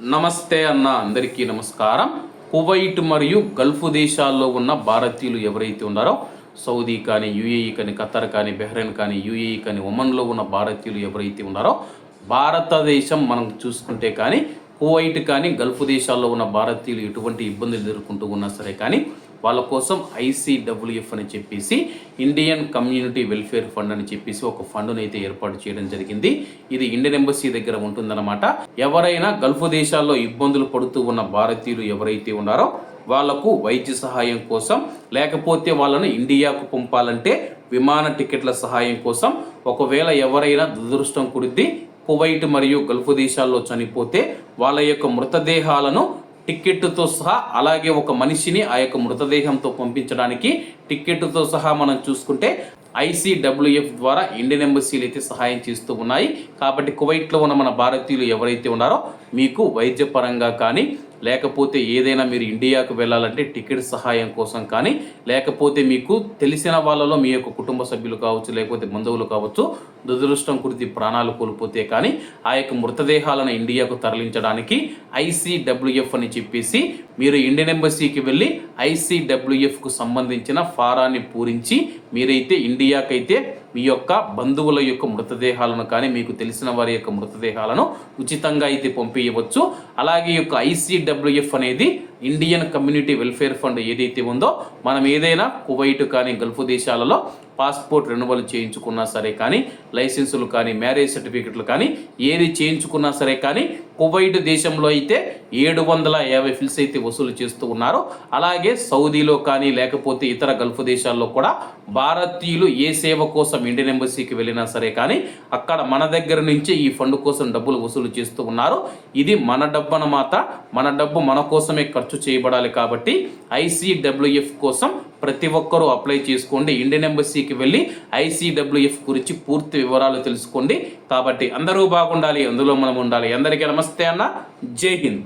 నమస్తే అన్న అందరికీ నమస్కారం. కువైట్ మరియు గల్ఫ్ దేశాల్లో ఉన్న భారతీయులు ఎవరైతే ఉన్నారో సౌదీ కానీ యుఏఈ కానీ ఖతర్ కానీ బెహ్రెయిన్ కానీ యుఏఈ కానీ ఒమన్లో ఉన్న భారతీయులు ఎవరైతే ఉన్నారో భారతదేశం మనం చూసుకుంటే కానీ కువైట్ కానీ గల్ఫ్ దేశాల్లో ఉన్న భారతీయులు ఎటువంటి ఇబ్బందులు ఎదుర్కొంటూ ఉన్నా సరే కానీ వాళ్ళ కోసం ఐసీడబ్ల్యూఎఫ్ అని చెప్పేసి ఇండియన్ కమ్యూనిటీ వెల్ఫేర్ ఫండ్ అని చెప్పేసి ఒక ఫండ్ను అయితే ఏర్పాటు చేయడం జరిగింది. ఇది ఇండియన్ ఎంబసీ దగ్గర ఉంటుందన్నమాట. ఎవరైనా గల్ఫ్ దేశాల్లో ఇబ్బందులు పడుతూ ఉన్న భారతీయులు ఎవరైతే ఉన్నారో వాళ్ళకు వైద్య సహాయం కోసం లేకపోతే వాళ్ళను ఇండియాకు పంపాలంటే విమాన టికెట్ల సహాయం కోసం ఒకవేళ ఎవరైనా దురదృష్టం కుడిద్ది కువైట్ మరియు గల్ఫ్ దేశాల్లో చనిపోతే వాళ్ళ యొక్క మృతదేహాలను టిక్కెట్తో సహా అలాగే ఒక మనిషిని ఆ యొక్క మృతదేహంతో పంపించడానికి టిక్కెట్తో సహా మనం చూసుకుంటే ఐసీడబ్ల్యూఎఫ్ ద్వారా ఇండియన్ ఎంబసీలు అయితే సహాయం చేస్తూ ఉన్నాయి. కాబట్టి కువైట్లో ఉన్న మన భారతీయులు ఎవరైతే ఉన్నారో మీకు వైద్యపరంగా కానీ లేకపోతే ఏదైనా మీరు ఇండియాకు వెళ్ళాలంటే టికెట్ సహాయం కోసం కానీ లేకపోతే మీకు తెలిసిన వాళ్ళలో మీ యొక్క కుటుంబ సభ్యులు కావచ్చు లేకపోతే బంధువులు కావచ్చు దురదృష్టం కురితి ప్రాణాలు కోల్పోతే కానీ ఆ యొక్క మృతదేహాలను ఇండియాకు తరలించడానికి ఐసీడబ్ల్యూఎఫ్ అని చెప్పేసి మీరు ఇండియన్ ఎంబసీకి వెళ్ళి ఐసీడబ్ల్యూఎఫ్కు సంబంధించిన ఫారాన్ని పూరించి మీరైతే ఇండియాకైతే మీ యొక్క బంధువుల యొక్క మృతదేహాలను కానీ మీకు తెలిసిన వారి యొక్క మృతదేహాలను ఉచితంగా అయితే పంపించవచ్చు అలాగే యొక్క ఐసీడబ్ల్యూఎఫ్ అనేది ఇండియన్ కమ్యూనిటీ వెల్ఫేర్ ఫండ్ ఏదైతే ఉందో మనం ఏదైనా కువైట్ కానీ గల్ఫ్ దేశాలలో పాస్పోర్ట్ రెన్యువల్ చేయించుకున్నా సరే కానీ లైసెన్సులు కానీ మ్యారేజ్ సర్టిఫికెట్లు కానీ ఏది చేయించుకున్నా సరే కానీ కువైట్ దేశంలో అయితే ఏడు వందల యాభై ఫిల్స్ అయితే వసూలు చేస్తూ ఉన్నారు. అలాగే సౌదీలో కానీ లేకపోతే ఇతర గల్ఫ్ దేశాల్లో కూడా భారతీయులు ఏ సేవ కోసం ఇండియన్ ఎంబసీకి వెళ్ళినా సరే కానీ అక్కడ మన దగ్గర నుంచే ఈ ఫండ్ కోసం డబ్బులు వసూలు చేస్తూ ఉన్నారు. ఇది మన డబ్బు అన్నమాట మన డబ్బు మన కోసమే ఖర్చు చేయబడాలి కాబట్టి ఐసీడబ్ల్యూఎఫ్ కోసం ప్రతి ఒక్కరూ అప్లై చేసుకోండి. ఇండియన్ ఎంబసీకి వెళ్ళి ఐసీడబ్ల్యూఎఫ్ గురించి పూర్తి వివరాలు తెలుసుకోండి. కాబట్టి అందరూ బాగుండాలి అందులో మనం ఉండాలి. అందరికీ నమస్తే नमस्ते जय हिंद.